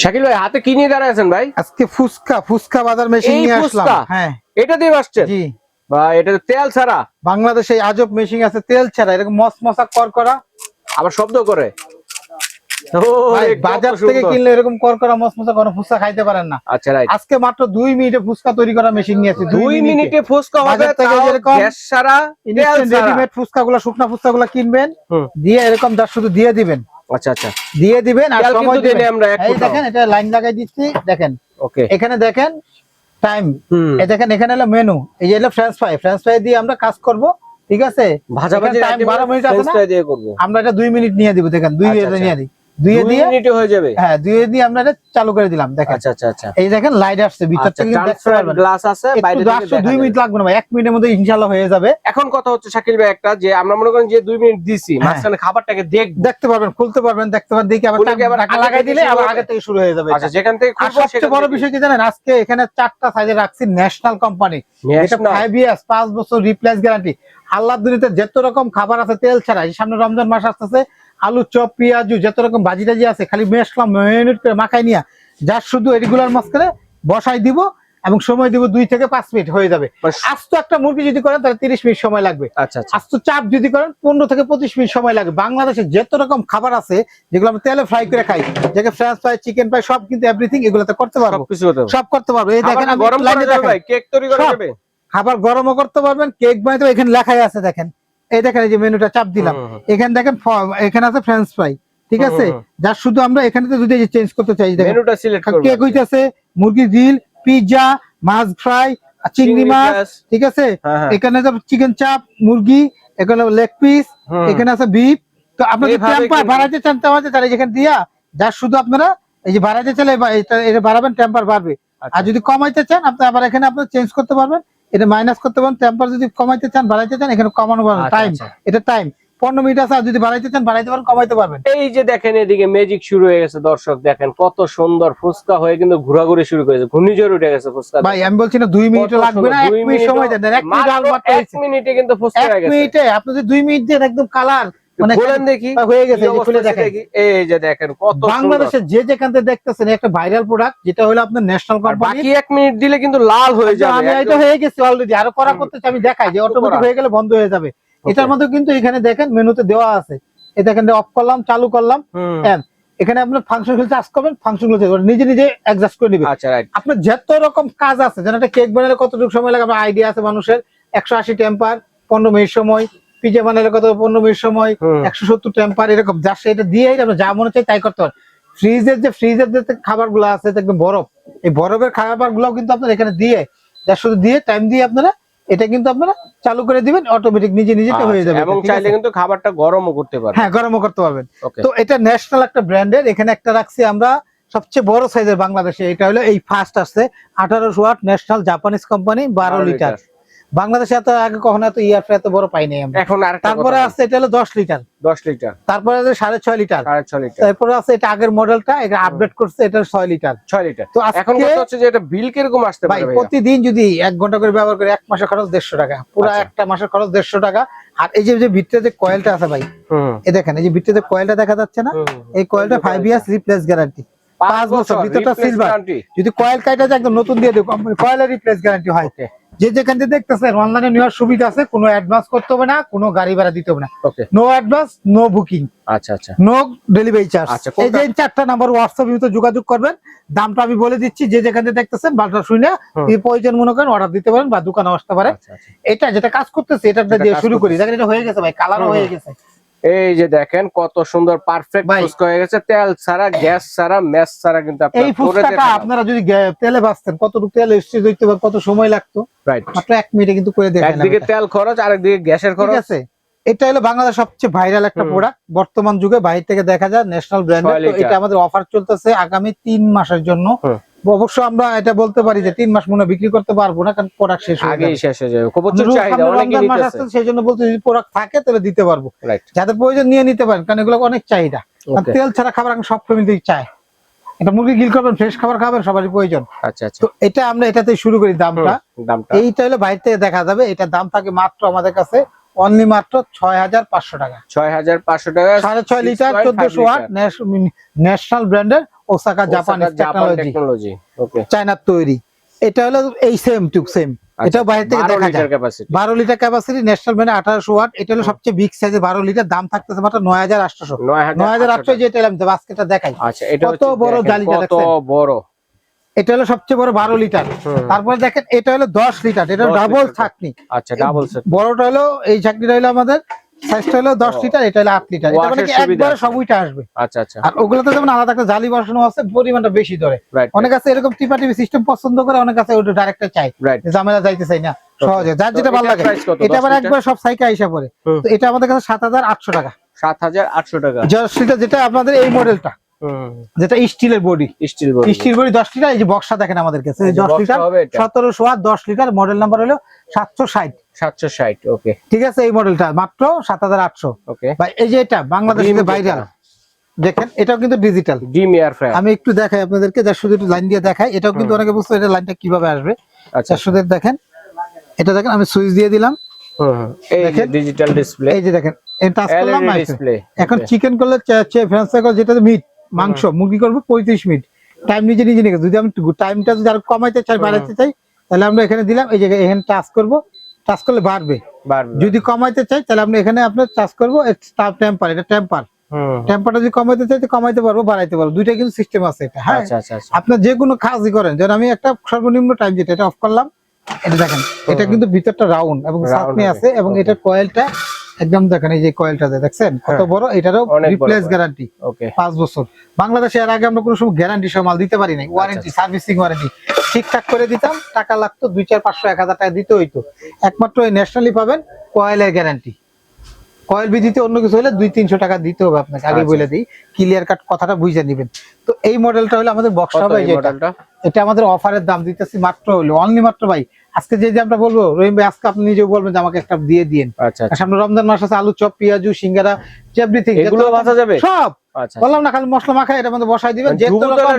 শাকিল ভাই হাতে কি নিয়ে দাঁড়ায় আছেন ভাই? আজকে ফুচকা ফুচকা বাজার মেশিন নিয়ে আসলাম হ্যাঁ। এটা দিয়ে আসছেন জি। বা এটা তেল ছাড়া। বাংলাদেশে আজব মেশিন আছে তেল ছাড়া এরকম মস মশা কর। করা আবার শব্দ করে বাজার থেকে কিনলে এরকম করা খাইতে পারেন না। আচ্ছা রাইট। আজকে মাত্র দুই মিনিটে ফুচকা তৈরি করা মেশিন নিয়েছি দুই মিনিটে। ফুচকা হবে তাও গ্যাস ছাড়া রেডিমেড ফুচকা গুলা শুকনা ফুচকা গুলা কিনবেন দিয়ে এরকম যার শুধু দিয়ে দিবেন। আচ্ছা আচ্ছা। দিয়ে দিবেন আর সময় দিবেন। আমরা এই দেখেন এটা লাইন লাগাই দিচ্ছি দেখেন। ওকে। এখানে দেখেন টাইম এই দেখেন এখানে হলো মেনু এই যে হলো ফ্রেঞ্চ ফ্রাই ফ্রেঞ্চ ফ্রাই দিয়ে আমরা কাজ করব ঠিক আছে? ভাজা ভাজি টাইম বারো মিনিট আছে না? দিয়ে করব। আমরা এটা দুই মিনিট নিয়ে দিব দেখেন দুই আচ্ছা, মিনিট আচ্ছা। নিয়ে দিই। দিয়ে হয়ে যাবে। হ্যাঁ দিয়ে আমরা এটা চালু করে দিলাম দেখেন। আচ্ছা আচ্ছা আচ্ছা। এই দেখেন লাইট আসছে ভিতর থেকে দেখতে পারবেন। গ্লাস আছে বাইরে থেকে আসছে দেখা দুই যাবে। মিনিট লাগবে না ভাই এক মিনিটের মধ্যে ইনশাআল্লাহ হয়ে যাবে। এখন কথা হচ্ছে শাকিল ভাই একটা যে আমরা মনে করেন যে দুই মিনিট দিছি হ্যাঁ। মাঝখানে খাবারটাকে দেখ দেখতে পারবেন খুলতে পারবেন দেখতে পারবেন দেখি আবার টাকা লাগাই দিলে আবার? আগে থেকে শুরু হয়ে যাবে। আচ্ছা যেখান থেকে আর খুলবো সবচেয়ে বড় বিষয় কি জানেন আজকে এখানে চারটা সাইজে রাখছি ন্যাশনাল কোম্পানি এটা? ইয়ার্স বছর রিপ্লেস গ্যারান্টি আল্লাহ যত রকম খাবার আছে তেল ছাড়া সামনে রমজান মাস আসতেছে আলু চপ পেঁয়াজু যত রকম ভাজি টাজি আছে খালি মেশলাম মিনিট করে মাখাই নিয়া যার শুধু এগুলার মাঝখানে বসাই দিব এবং সময় দিব দুই থেকে পাঁচ মিনিট হয়ে যাবে। আস্ত একটা মুরগি যদি করেন তাহলে তিরিশ মিনিট সময় লাগবে। আচ্ছা আচ্ছা। আস্ত চাপ যদি করেন পনেরো থেকে পঁচিশ মিনিট সময় লাগে বাংলাদেশে যত রকম খাবার আছে যেগুলো আমরা তেলে ফ্রাই করে খাই যেকে ফ্রেঞ্চ ফ্রাই চিকেন ফ্রাই সব কিন্তু এভরিথিং এগুলোতে করতে পারব। সব করতে পারব। এই দেখেন গরম করা কেক তৈরি করা। খাবার গরমও করতে পারবেন কেক বানাইতে এখানে লেখাই আছে দেখেন। এই দেখেন এই যে মেনুটা চাপ দিলাম। এখানে দেখেন এখানে আছে ফ্রেঞ্চ ফ্রাই ঠিক আছে। যার শুধু আমরা এখানে তো যদি চেঞ্জ করতে চাই দেখেন মেনুটা সিলেক্ট করব কেক হইতেছে মুরগি গ্রিল পিৎজা মাছ ফ্রাই চিংড়ি মাছ ঠিক আছে? হ্যাঁ হ্যাঁ। এখানে আছে চিকেন চাপ মুরগি এখানে লেগ পিস এখানে আছে বিফ তো এইভাবে টেম্পার কিন্তু- বাড়াইতে চান তাহলে তাহলে যেখানে দিয়া যার শুধু আপনারা এই যে বাড়াইতে চাইলে এটা- বাড়াবেন টেম্পার বাড়বে। আচ্ছা। আর যদি কমাইতে চান আপনি আবার এখানে আপনার চেঞ্জ করতে পারবেন। এটা মাইনাস করতে পারেন টেম্পার যদি কমাইতে চান বাড়াইতে চান এখানে কমানো পারবেন। আচ্ছা, টাইম আচ্ছা। এটা টাইম পনেরো মিনিট আছে যদি বাড়াইতে চান বাড়াইতে পারেন কমাইতে পারবেন। এই যে দেখেন এদিকে ম্যাজিক শুরু হয়ে গেছে দর্শক দেখেন কত সুন্দর ফুচকা হয়ে কিন্তু ঘোরাঘুরি শুরু করেছে ঘূর্ণিঝড় উঠে গেছে ফুচকা ভাই আমি বলছি না দুই মিনিট লাগবে না এক মিনিট সময় দেন এক মিনিট কিন্তু ফুচকা এক হয়ে গেছে। মিনিটে আপনি যদি দুই মিনিট দেন একদম কালার মানে দেখি। হয়ে গেছে কি এই যে অবস্থা খুলে দেখেন। এই যে দেখেন কত বাংলাদেশে যে যেখান দেখতেছেন একটা ভাইরাল প্রোডাক্ট যেটা হলো আপনার ন্যাশনাল কোম্পানি বাকি মিনিট দিলে কিন্তু লাল হয়ে যাবে আমি এটা হয়ে গেছে অলরেডি আরও করা। করতে আমি দেখাই যে অটোমেটিক হয়ে গেলে বন্ধ হয়ে যাবে। এটার মধ্যে কিন্তু এখানে দেখেন মেনুতে দেওয়া আছে। এই দেখেন অফ করলাম চালু করলাম হ্যাঁ এখানে আপনার ফাংশনগুলো চার্জ করবেন ফাংশনগুলো নিজে নিজে অ্যাডজাস্ট করে নিবে আচ্ছা রাইট আপনার যত রকম কাজ আছে যেন একটা কেক বানালে কতটুকু সময় লাগে আমার আইডিয়া আছে মানুষের। একশো আশি টেম্পার পনেরো মিনিট সময় পিজা বানালে কত পনেরো মিনিট সময় একশো সত্তর টেম্পার এরকম যা সেটা দিয়ে আমরা যা মনে চাই তাই করতে পারেন ফ্রিজের যে ফ্রিজের যে খাবারগুলো আছে একদম বরফ। এই বরফের খাবারগুলো কিন্তু আপনার এখানে দিয়ে যা শুধু দিয়ে টাইম দিয়ে আপনারা এটা কিন্তু আপনারা চালু করে দিবেন অটোমেটিক নিজে নিজে হয়ে যাবে আচ্ছা, এবং চাইলে কিন্তু খাবারটা গরমও করতে পারবে হ্যাঁ গরমও করতে পারবেন। তো এটা ন্যাশনাল একটা ব্র্যান্ডের এখানে একটা রাখছি আমরা সবচেয়ে বড় সাইজের বাংলাদেশে এটা হলো এই ফার্স্ট আসছে আঠারোশো ওয়াট ন্যাশনাল জাপানিজ কোম্পানি বারো লিটার বাংলাদেশে এত আগে কখনো এত ইয়ার এত বড় পাইনি আমরা। এখন আর তারপরে আসছে এটা হলো দশ লিটার। দশ লিটার। তারপরে আছে সাড়ে ছয় লিটার। সাড়ে ছ লিটার। তারপরে আছে এটা আগের মডেলটা এটা আপডেট করছে এটা ছয় লিটার। ছয় লিটার। তো এখন কথা হচ্ছে যে এটা বিল কীরকম আসতে পারে? প্রতিদিন যদি এক ঘণ্টা করে ব্যবহার করে এক মাসের খরচ দেড়শো টাকা পুরো আচ্ছা। একটা মাসের খরচ দেড়শো টাকা। আর এই যে যে ভিতরে যে কয়েলটা আছে ভাই হুম, এই দেখেন এই যে ভিতরে কয়েলটা দেখা যাচ্ছে না। এই কয়েলটা ফাইভ ইয়ার্স রিপ্লেস গ্যারান্টি পাঁচ বছর ভিতরটা সিলভার যদি কয়েল কাইটা যায় একদম নতুন দিয়ে দেবো কোম্পানি কয়েলের রিপ্লেস গ্যারান্টি হয়। যে যেখান থেকে দেখতেছেন অনলাইনে নেওয়ার সুবিধা আছে কোনো অ্যাডভান্স করতে হবে না কোনো গাড়ি ভাড়া দিতে হবে না। নো অ্যাডভান্স নো বুকিং আচ্ছা আচ্ছা। নো ডেলিভারি চার্জ আচ্ছা, এই যে চারটা নাম্বার হোয়াটসঅ্যাপ ইউতে যোগাযোগ করবেন। দামটা আমি বলে দিচ্ছি যে যেখান থেকে দেখতেছেন বালটা শুনে। এই প্রয়োজন মনে করেন অর্ডার দিতে পারেন বা দোকানে আসতে পারেন। আচ্ছা, আচ্ছা। এটা যেটা কাজ করতেছে এটা দিয়ে শুরু করি। দেখেন এটা হয়ে গেছে ভাই কালারও হয়ে গেছে। এই যে দেখেন কত সুন্দর পারফেক্ট। ফুচকা হয়ে গেছে। তেল ছাড়া গ্যাস ছাড়া ম্যাচ ছাড়া কিন্তু এই ফুচকাটা আপনারা যদি তেলে ভাজতেন কতটুকু তেল স্টেজ হইতে পারে কত সময় লাগতো? রাইট মাত্র এক মিনিটে কিন্তু করে দেখেন একদিকে তেল খরচ আরেকদিকে গ্যাসের ঠিক খরচ। আছে? এটা হলো বাংলাদেশ সবচেয়ে ভাইরাল একটা। প্রোডাক্ট বর্তমান যুগে বাইরে থেকে দেখা যায় ন্যাশনাল ব্র্যান্ড এটা আমাদের অফার চলতেছে আগামী তিন মাসের জন্য। অবশ্য আমরা এটা বলতে পারি যে তিন মাস মনে বিক্রি করতে পারব না কারণ প্রোডাক্ট শেষ হয়ে আগেই শেষ হয়ে যাবে। খুব প্রচুর চাহিদা অনেকে মাস নিতেছে। সেই জন্য বলতে যদি প্রোডাক্ট থাকে তাহলে দিতে পারব। যাদের প্রয়োজন নিয়ে নিতে পারেন কারণ এগুলো অনেক চাহিদা। তেল ছাড়া খাবার এখন সব ফ্যামিলি চায়। এটা মুরগি গিল করবেন ফ্রেশ খাবার খাবেন সবারই প্রয়োজন। আচ্ছা আচ্ছা। তো এটা আমরা এটাতে শুরু করি দামটা। দামটা। এইটা হলো বাইরে থেকে দেখা যাবে এটা দাম থাকে মাত্র আমাদের কাছে অনলি মাত্র ছয় হাজার পাঁচশো টাকা। ছয় হাজার পাঁচশো টাকা সাড়ে ছয় লিটার 6.5 চোদ্দশো ওয়াট ন্যাশনাল ব্র্যান্ডের ওসাকা জাপানিজ জাপান টেকনোলজি চায়নার তৈরি। এটা হলো এই সেম টুক সেম এটা বাইরে থেকে দেখা যায়। ক্যাপাসিটি বারো লিটার ক্যাপাসিটি ন্যাশনাল ব্র্যান্ড আঠারোশো ওয়াট। এটা হলো সবচেয়ে বিগ সাইজের বারো লিটার। দাম থাকতেছে মাত্র নয় হাজার আটশো নয় হাজার আটশো যেটা এলাম বাস্কেটটা দেখাই। আচ্ছা এটা কত বড় দেখেন, জালিটা কত বড়। এটা হলো সবচেয়ে বড় বারো লিটার। হুম। তারপরে দেখেন এটা হলো দশ লিটার। এটা ডাবল। থাকনি আচ্ছা ডাবল বড়টা হলো এই চাকরিটা হলো আমাদের সাইজটা হলো দশ ও। লিটার এটা হলো আট লিটার এটা মানে একবারে। সবইটা আসবে। আচ্ছা আচ্ছা। আর ওগুলোতে যেমন আলাদা একটা জালি বসানো আছে পরিমাণটা বেশি ধরে। অনেক আছে এরকম টিপা টিপি সিস্টেম পছন্দ করে অনেক আছে ওটা ডাইরেক্ট চাই। ঝামেলা যাইতে চাই না সহজে। যার যেটা ভালো লাগে। এটা আবার একবার সব সাইকেল করে হুম। তো এটা আমাদের কাছে সাত হাজার আটশো টাকা। সাত হাজার আটশো টাকা। জার্সিটা যেটা আপনাদের এই মডেলটা যেটা স্টিলের body steel body steel body দশ লিটার এই যে বক্সটা দেখেন আমাদের কাছে এই যে দশ box টা লিটার হবে এটা? সতেরোশো আর দশ লিটার মডেল নাম্বার হলো সাতশো ষাট। সাতশো ষাট ওকে ঠিক আছে এই মডেলটা মাত্র সাত হাজার আটশো। ওকে এই যে এটা বাংলাদেশের ভাইরাল দেখেন এটাও কিন্তু ডিজিটাল ডিম এয়ার ফ্রায়ার আমি একটু দেখাই আপনাদেরকে যা শুধু একটু লাইন দিয়ে দেখাই এটাও কিন্তু অনেকে বুঝতে এটা লাইনটা কীভাবে আসবে। আচ্ছা। শুধু দেখেন এটা দেখেন আমি সুইচ দিয়ে দিলাম। এই। ডিজিটাল ডিসপ্লে এই যে দেখেন টাচ করলাম ডিসপ্লে এখন চিকেন করলে ফ্রেঞ্চ ফ্রাই করলে যেটা মিট মাংস মুরগি করব পঁয়ত্রিশ মিনিট টাইম নিজে নিজে নিয়ে যদি আমি টাইমটা যদি আর কমাইতে চাই। বাড়াইতে চাই তাহলে আমরা এখানে দিলাম এই জায়গায় এখানে টাচ করব। টাচ করলে বাড়বে। বাড়বে। যদি কমাইতে চাই তাহলে আমরা এখানে আপনার টাচ করব টেম্পার এটা টেম্পার টেম্পারটা যদি কমাইতে চাই কমাইতে পারব বাড়াইতে পারব। দুইটা কিন্তু সিস্টেম আছে এটা হ্যাঁ? আচ্ছা আচ্ছা আচ্ছা। আপনার যে কোনো কাজই করেন যেন আমি একটা সর্বনিম্ন টাইম যেটা এটা অফ করলাম এটা দেখেন এটা কিন্তু ভিতরটা রাউন্ড এবং সাপনি আছে এবং কয়েলটা একদম দেখেন এই যে কয়েলটা দেখছেন কত হ্যাঁ। বড় এটারও রিপ্লেস গ্যারান্টি পাঁচ বছর। বাংলাদেশে এর আগে আমরা কোনো সময় গ্যারান্টি সহ মাল দিতে পারি নাই। ওয়ারেন্টি সার্ভিসিং ওয়ারেন্টি ঠিকঠাক করে দিতাম টাকা লাগতো দুই চার পাঁচশো এক হাজার টাকা দিতে হইতো। একমাত্র এই ন্যাশনালি পাবেন কয়েলের গ্যারান্টি কয়েল বিধিতে অন্য কিছু হলে দুই তিনশো টাকা দিতে হবে আপনাকে আগে আচ্ছা। বলে দিই। ক্লিয়ার কাট কথাটা বুঝে নেবেন। তো এই মডেলটা হলো আমাদের বক্স হবে এটা আমাদের অফারের দাম দিতেছি মাত্র হলো অনলি মাত্র ভাই আজকে যে যে আমরা বলব রহিম ভাই আজকে আপনি নিজেও বলবেন যে আমাকে একটা দিয়ে দিন আচ্ছা আচ্ছা। সামনে রমজান মাস আছে আলু চপ পেঁয়াজু সিঙ্গারা এভরিথিং এগুলো ভাজা যাবে? সব। আচ্ছা বললাম না খালি মশলা মাখা এটার মধ্যে বসাই দিবেন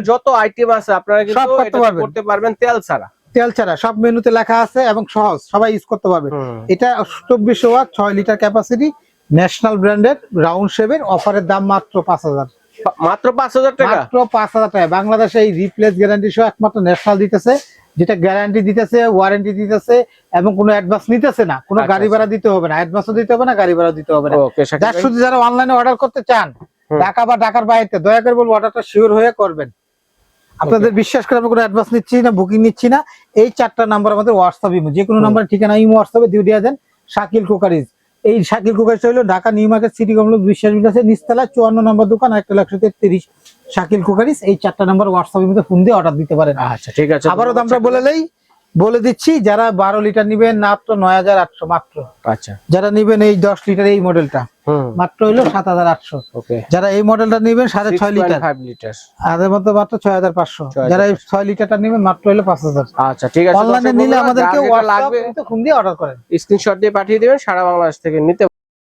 যত আইটেম আছে আপনারা কিন্তু করতে পারবেন। করতে পারবেন তেল ছাড়া। তেল ছাড়া সব মেনুতে লেখা আছে এবং সহজ সবাই ইউজ করতে পারবে। এটা চব্বিশশো ওয়াট ছয় লিটার ক্যাপাসিটি ন্যাশনাল ব্র্যান্ডের রাউন্ড শেপের অফারের দাম মাত্র পাঁচ হাজার। মাত্র পাঁচ হাজার টাকা? মাত্র পাঁচ হাজার টাকা। বাংলাদেশে এই রিপ্লেস গ্যারান্টি সহ একমাত্র ন্যাশনাল দিতেছে। যেটা গ্যারান্টি দিতেছে ওয়ারেন্টি দিতেছে এবং কোনো অ্যাডভান্স নিতেছে না। কোনো আচ্ছা, গাড়ি ভাড়া দিতে হবে না। অ্যাডভান্সও দিতে হবে না গাড়ি ভাড়া দিতে হবে না। যার শুধু যারা অনলাইনে অর্ডার করতে চান। ঢাকা বা ঢাকার বাইরে দয়া করে বলব অর্ডারটা শিওর হয়ে করবেন। আপনাদের বিশ্বাস করে আমরা কোনো অ্যাডভান্স নিচ্ছি না বুকিং নিচ্ছি না। এই চারটা নাম্বার আমাদের হোয়াটসঅ্যাপ ইমো। যে কোনো নাম্বার ঠিকানা ইমো হোয়াটসঅ্যাপে দিয়ে দিয়ে দেন। শাকিল কুকারিজ। এই শাকিল কুকারিজ হলো Dhaka new market city complex Biswas বিলাসের নিচতলা চুয়ান্ন নম্বর দোকান একটা লাখ তেত্রিশ। শাকিল কুকারিস এই চারটা নম্বর হোয়াটসঅ্যাপের মধ্যে ফোন দিয়ে অর্ডার দিতে পারেন। আচ্ছা ঠিক আছে। আবারও দামটা বলে নেই বলে দিচ্ছি যারা বারো লিটার নিবেন মাত্র নয় হাজার আটশো মাত্র। আচ্ছা। যারা নিবেন এই দশ লিটার এই মডেলটা মাত্র হইল সাত হাজার আটশো। যারা এই মডেলটা নিবেন সাড়ে ছয় লিটার। 6.5 লিটার আদের মধ্যে মাত্র ছয় হাজার পাঁচশো। যারা এই ছয় লিটারটা নিবেন মাত্র হইল পাঁচ হাজার। আচ্ছা ঠিক আছে অনলাইনে নিলে আমাদেরকে লাগবে খুন দিয়ে অর্ডার করেন। স্ক্রিনশট দিয়ে পাঠিয়ে দেবেন সারা বাংলাদেশ থেকে নিতে